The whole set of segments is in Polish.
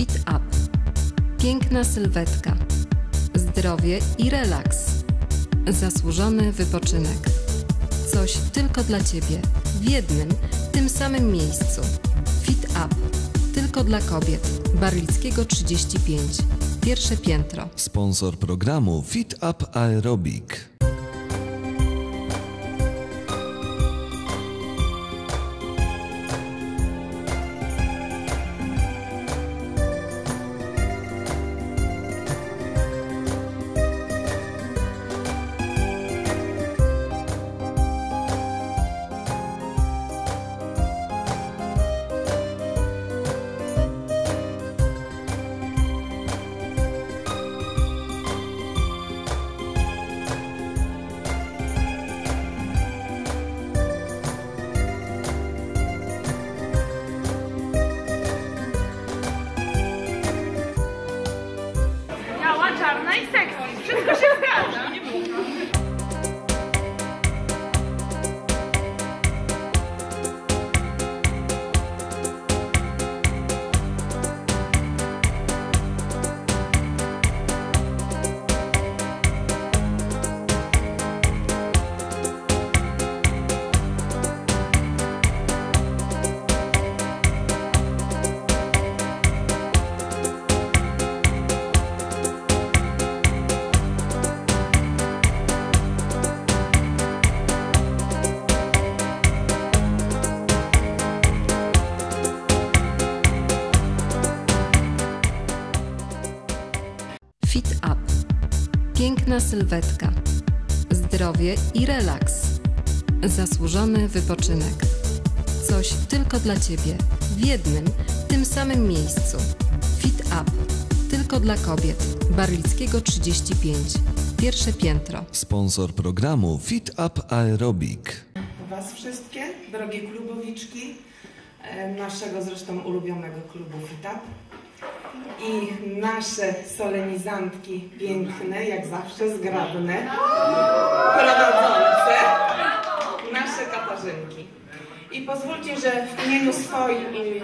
Fit Up. Piękna sylwetka. Zdrowie i relaks. Zasłużony wypoczynek. Coś tylko dla Ciebie. W jednym, tym samym miejscu. Fit Up. Tylko dla kobiet. Barlickiego 35. Pierwsze piętro. Sponsor programu Fit Up Aerobic. Sylwetka. Zdrowie i relaks. Zasłużony wypoczynek. Coś tylko dla Ciebie. W jednym, tym samym miejscu. Fit Up. Tylko dla kobiet. Barlickiego 35. Pierwsze piętro. Sponsor programu Fit Up Aerobic. Was wszystkie, drogie klubowiczki, e, naszego zresztą ulubionego klubu FITAP i nasze solenizantki piękne, jak zawsze zgrabne, prowadzące, nasze Katarzynki. I pozwólcie, że w imieniu swoim i e,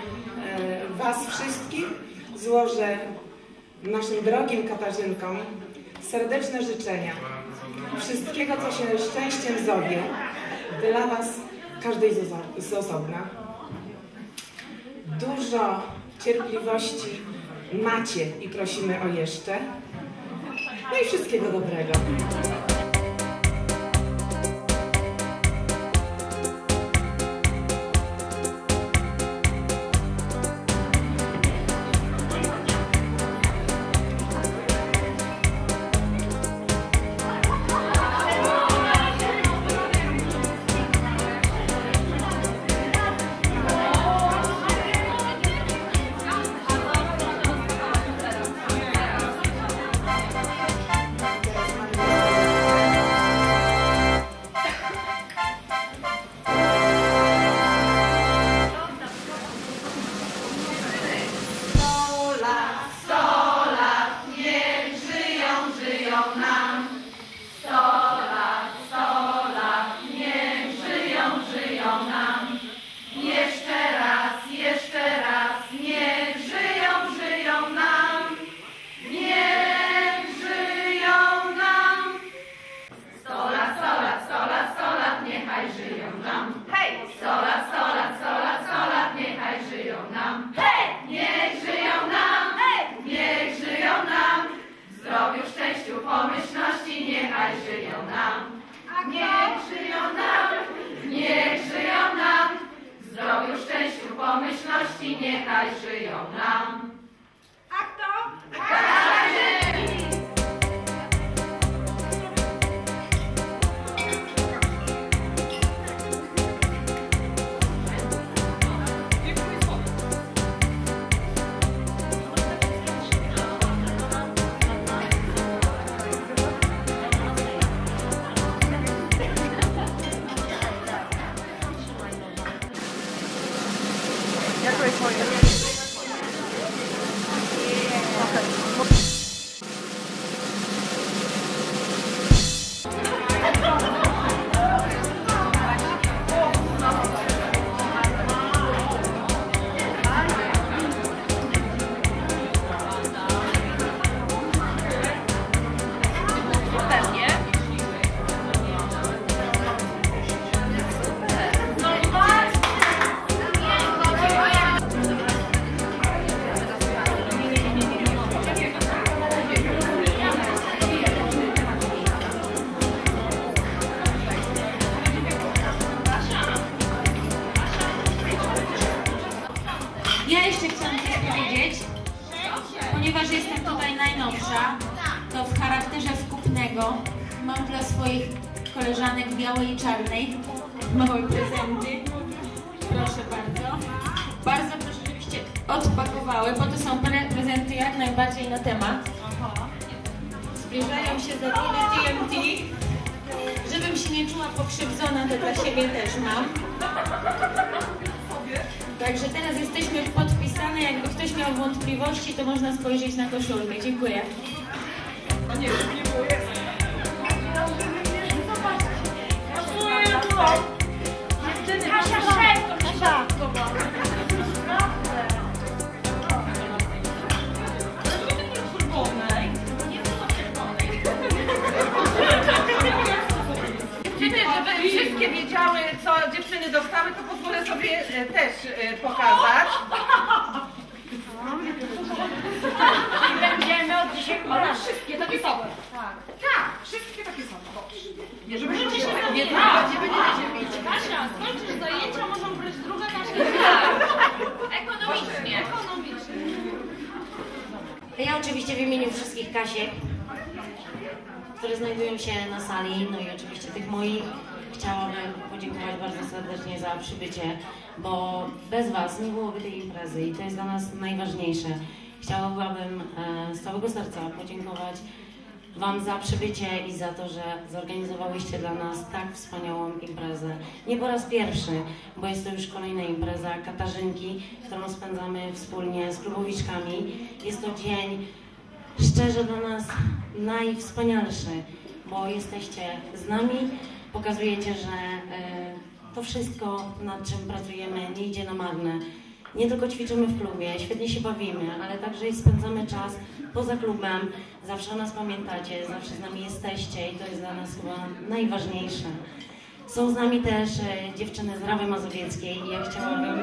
Was wszystkich złożę naszym drogim Katarzynkom serdeczne życzenia. Wszystkiego, co się szczęściem zowie, dla Was, każdej z oso- z osobna. Dużo cierpliwości macie i prosimy o jeszcze. No i wszystkiego dobrego. for you. Ponieważ jestem tutaj najnowsza, to w charakterze skupnego mam dla swoich koleżanek białej i czarnej małe prezenty. Proszę bardzo. Bardzo proszę, żebyście odpakowały, bo to są pre prezenty jak najbardziej na temat. Zbliżają się chwilę TMT. Żebym się nie czuła pokrzywdzona, to dla siebie też mam. Także teraz jesteśmy podpisane. Jakby ktoś miał wątpliwości, to można spojrzeć na koszulkę. Dziękuję. Dziewczyny, sobie e, też e, pokazać. Będziemy od dzisiaj Ale wszystkie takie same. Tak, wszystkie takie same. Nie, żeby się nie nie, nie będziecie mieć. Kasia, skończysz zajęcia, mogą brać druga Kasia. Ekonomicznie. Ja oczywiście w imieniu wszystkich Kasiek, które znajdują się na sali, no i oczywiście tych moich, chciałabym podziękować bardzo serdecznie za przybycie, bo bez Was nie byłoby tej imprezy i to jest dla nas najważniejsze. Chciałabym e, z całego serca podziękować Wam za przybycie i za to, że zorganizowałyście dla nas tak wspaniałą imprezę. Nie po raz pierwszy, bo jest to już kolejna impreza Katarzynki, którą spędzamy wspólnie z klubowiczkami. Jest to dzień szczerze dla nas najwspanialszy, bo jesteście z nami, pokazujecie, że e, to wszystko, nad czym pracujemy, nie idzie na marne. Nie tylko ćwiczymy w klubie, świetnie się bawimy, ale także spędzamy czas poza klubem. Zawsze o nas pamiętacie, zawsze z nami jesteście i to jest dla nas chyba najważniejsze. Są z nami też e, dziewczyny z Rawy Mazowieckiej i ja chciałabym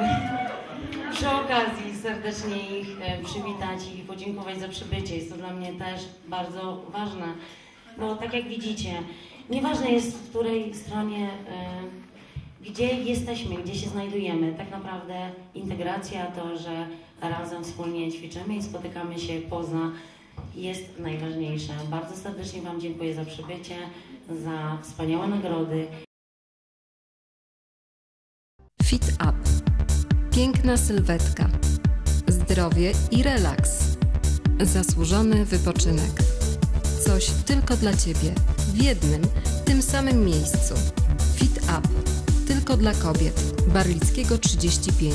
przy okazji serdecznie ich e, przywitać i podziękować za przybycie. Jest to dla mnie też bardzo ważne, bo tak jak widzicie, nieważne jest w której stronie, e, gdzie jesteśmy, gdzie się znajdujemy. Tak naprawdę integracja, to, że razem wspólnie ćwiczymy i spotykamy się poza, jest najważniejsze. Bardzo serdecznie Wam dziękuję za przybycie, za wspaniałe nagrody. Fit Up. Piękna sylwetka. Zdrowie i relaks. Zasłużony wypoczynek. Coś tylko dla Ciebie. W jednym, tym samym miejscu. Fit Up. Tylko dla kobiet. Barlickiego 35.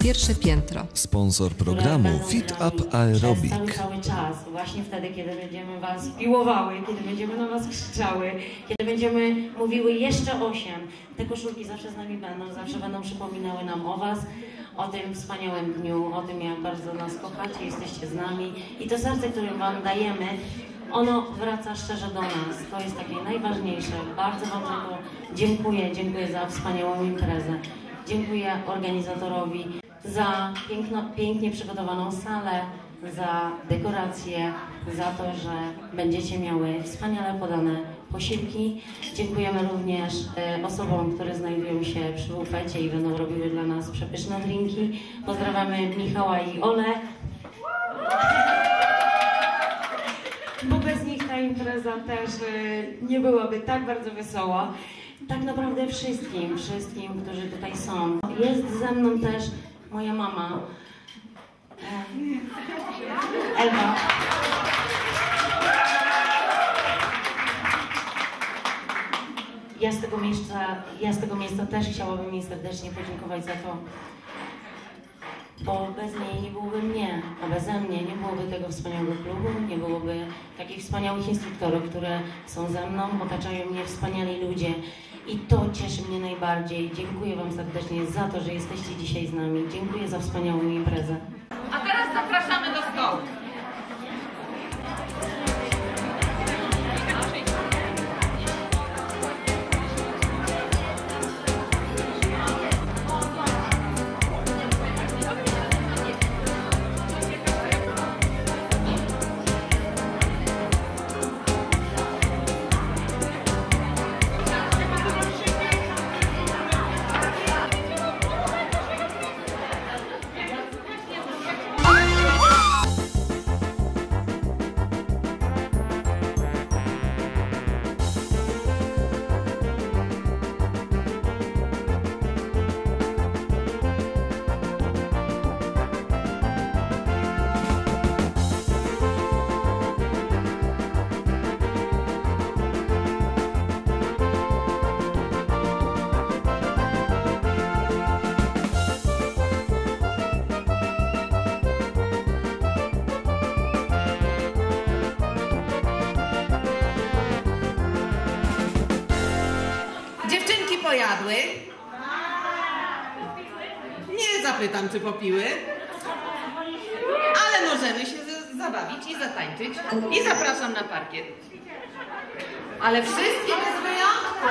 Pierwsze piętro. Sponsor programu Fit Up Aerobic. cały, cały czas, właśnie wtedy, kiedy będziemy Was piłowały, kiedy będziemy na Was krzyczały, kiedy będziemy mówiły jeszcze osiem. Te koszulki zawsze z nami będą, zawsze będą przypominały nam o Was, o tym wspaniałym dniu, o tym, jak bardzo nas kochacie, jesteście z nami i to serce, które Wam dajemy, ono wraca szczerze do nas. To jest takie najważniejsze. Bardzo Wam za to dziękuję. Dziękuję za wspaniałą imprezę. Dziękuję organizatorowi za piękno, pięknie przygotowaną salę, za dekoracje, za to, że będziecie miały wspaniale podane posiłki. Dziękujemy również e, osobom, które znajdują się przy bufecie i będą robiły dla nas przepyszne drinki. Pozdrawiamy Michała i Ole. Impreza też e, nie byłaby tak bardzo wesoła. Tak naprawdę wszystkim, wszystkim, którzy tutaj są. Jest ze mną też moja mama, Ewa. Ja z, tego miejsca, ja z tego miejsca też chciałabym jej serdecznie podziękować za to, bo bez niej nie byłoby mnie, a beze mnie nie byłoby tego wspaniałego klubu, nie byłoby takich wspaniałych instruktorów, które są ze mną, otaczają mnie wspaniali ludzie i to cieszy mnie najbardziej. Dziękuję Wam serdecznie za to, że jesteście dzisiaj z nami. Dziękuję za wspaniałą imprezę. A teraz zapraszamy do stołu. Zapytam, czy popiły. Ale możemy się zabawić i zatańczyć. I zapraszam na parkiet. Ale wszystkie bez wyjątku.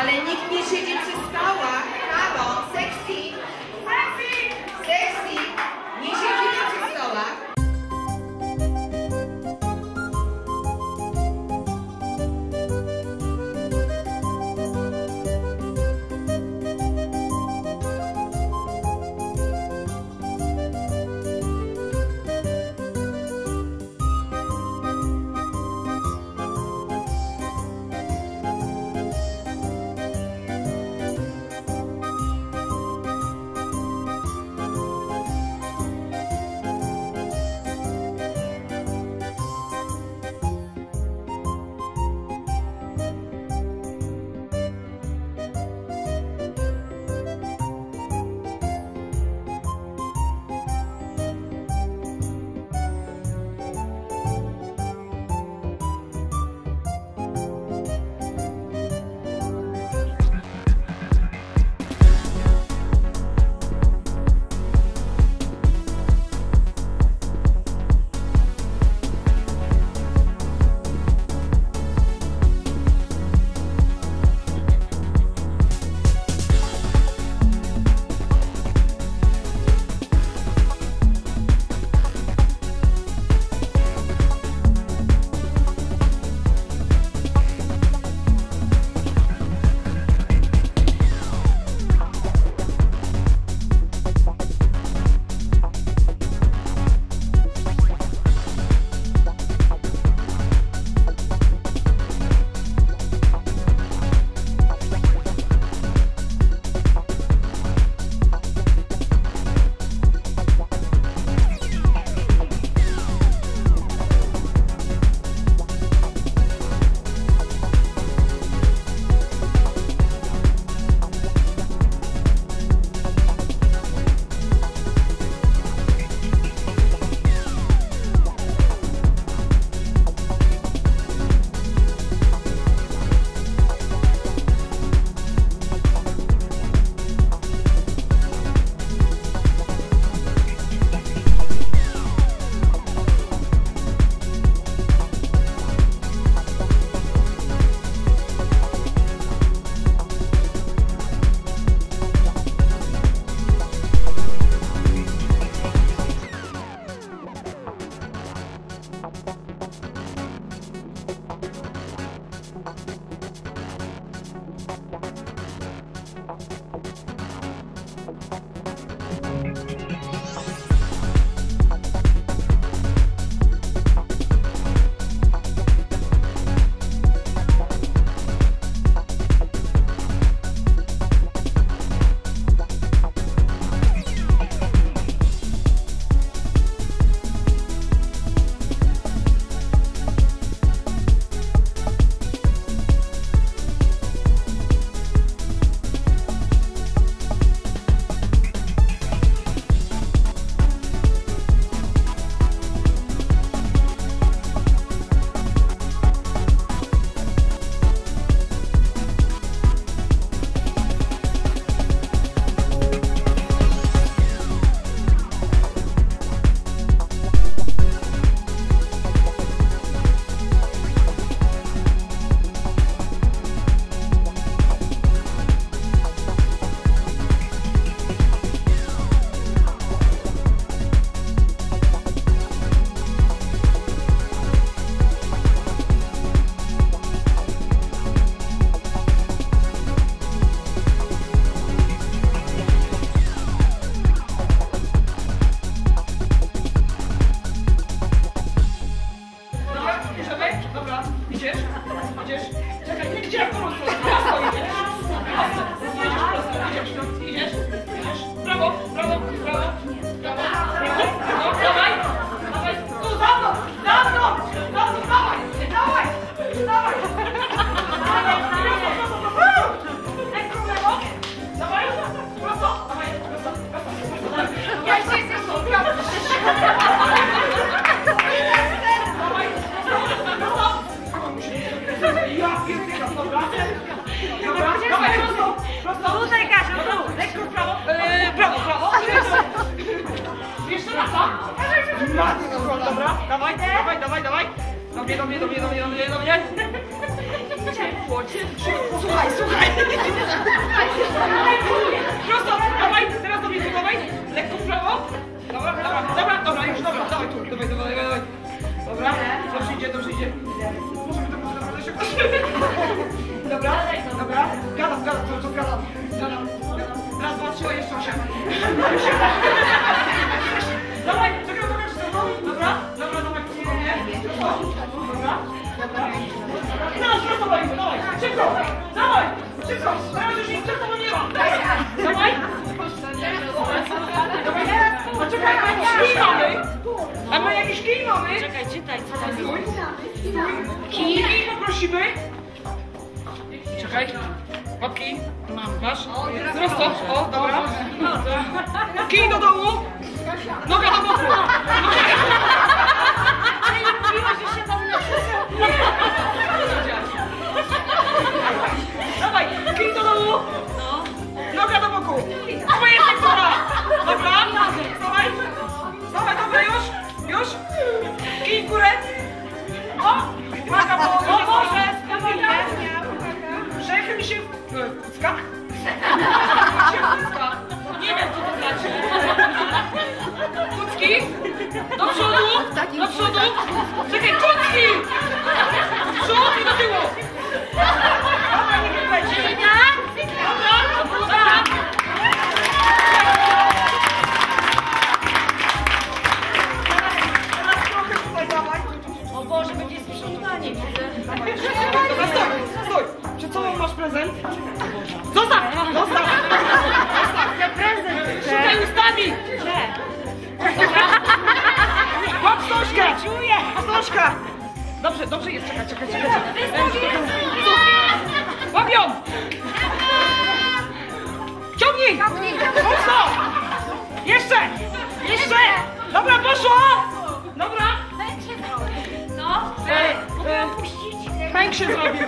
Ale nikt nie siedzi przy stołach. Mnie, do mnie, do mnie, do mnie, do mnie, do mnie. Ciepło, ciepło. Słuchaj, słuchaj. Prosto, dawaj, teraz do mnie, dawaj. Lekko w prawo. Dobra, dobra, dobra, dobra, już, dobra, dawaj tu, dawaj, dawaj, dawaj. Dobra, dobrze idzie, dobrze idzie. Możemy to może naprawdę szybko. Dobra, dobra, gadam, gadam, co, co gadam, gadam. Raz, dwa, trzy, jeszcze osiem. Dawaj, Teraz prosto walimy, dawaj, szybko, dawaj, szybko, teraz już nic przed tobą nie ma. Dawaj, dawaj. A czekaj, a jakiś kij mamy? A my jakiś kij mamy? Czekaj, czytaj, co tam Stój, stój. Kij poprosimy. Czekaj. Łapki. Mam. Masz? Prosto. O, dobra. Kij do dołu. Noga do boku. Dawaj, Dobra. Dawaj. Dawaj, dobra, już. Już. Kij w górę. O! Uwaga, bo o, może Przechyl się w e, w kuckach. się w kuckach. Nie wiem, co to znaczy. Kucki. Do przodu. Do przodu. Czekaj, Stożka! Dobrze, dobrze jest, czekaj, czekaj, czekaj. czekaj. Łap ją! Ciągnij! Mocno! Jeszcze! Jeszcze! Dobra, poszło! Dobra! No, Pęk się zrobił.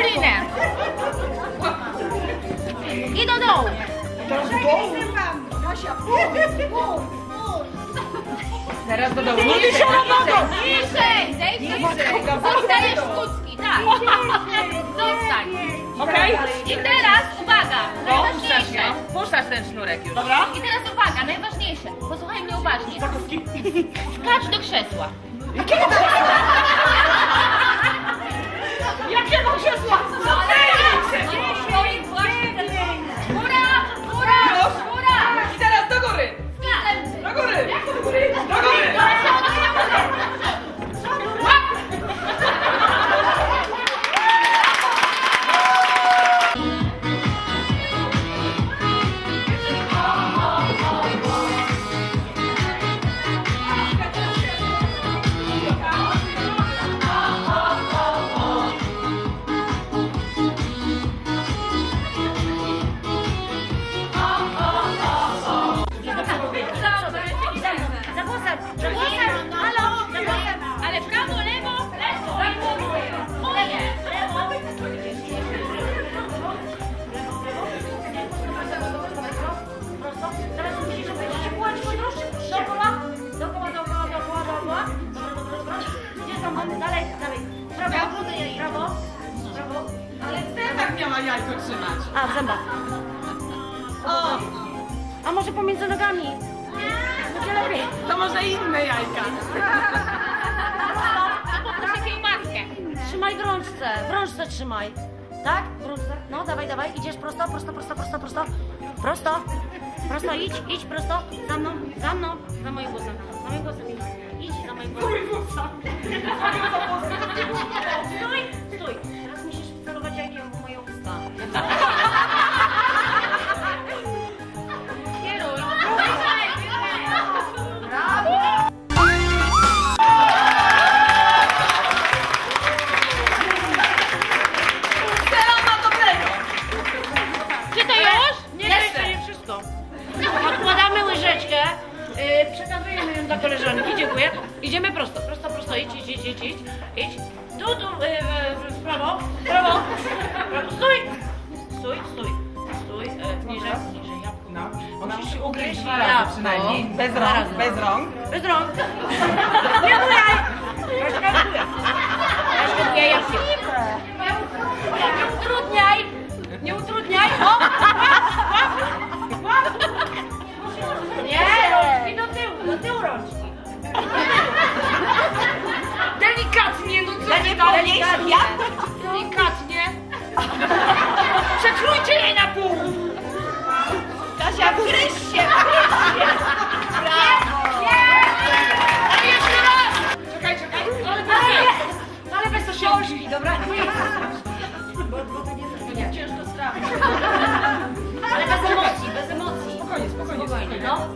Łap linę. I do dołu. Teraz do dołu. Niżej. Zejdź do Zostajesz kucki, tak. Zostań. Okej? I teraz uwaga, najważniejsze. puszczasz ten sznurek już. Dobra. I teraz uwaga, najważniejsze. Posłuchaj mnie uważnie. Skacz do krzesła. Jakiego krzesła? 这种确实 miała jajko trzymać. A, w zębach. O, A może pomiędzy nogami? Będzie lepiej. to może inne jajka. Poproszę kiełbaskę. Trzymaj w rączce, w rączce trzymaj. Tak? W rączce. No, dawaj, dawaj. Idziesz prosto, prosto, prosto, prosto, prosto. Prosto. Prosto, idź, idź prosto. Za mną, za mną. Za moim głosem. Za moim głosem idź. Idź za moim głosem. Stój, stój. Idź, idź, idź, idź. Tu, tu, yy, w prawo, w prawo, w prawo. Stój! Stój, stój, stój, yy, niżej, niżej, jabłko. No, ona Musisz musi ugryźć dwa razy jabłko. przynajmniej. Bez rąk, razy. bez rąk. Bez rąk. Nie bujaj! Przeszkaduję. Przeszkaduję jabłkiem. Nie utrudniaj! Nie utrudniaj! O! Nie, rączki do tyłu, do tyłu rączki. Delikatnie, no co nie tam delikatnie. Delikatnie. Przekrójcie jej na pół. Kasia, wgryź się, wgryź się. Brawo. A jeszcze raz. Czekaj, czekaj. Ale bez No ale bez książki, dobra? Nie Bo, bo to nie, nie, ciężko strawić. Ale bez emocji, bez emocji. Spokojnie, spokojnie, spokojnie. No.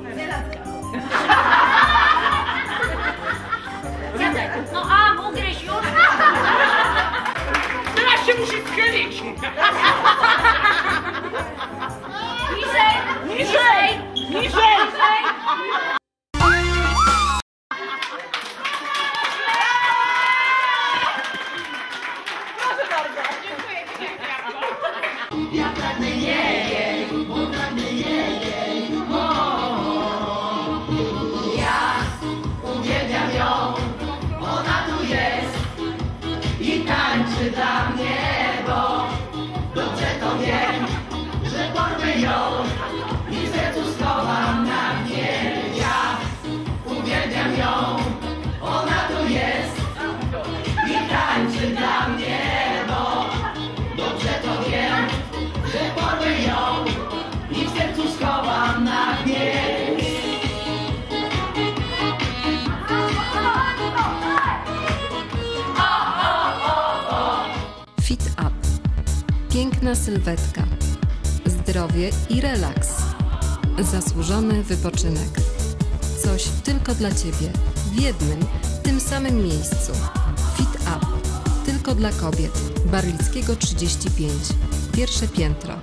Sylwetka. Zdrowie i relaks. Zasłużony wypoczynek. Coś tylko dla Ciebie. W jednym, tym samym miejscu. Fit Up. Tylko dla kobiet. Barlickiego 35. Pierwsze piętro.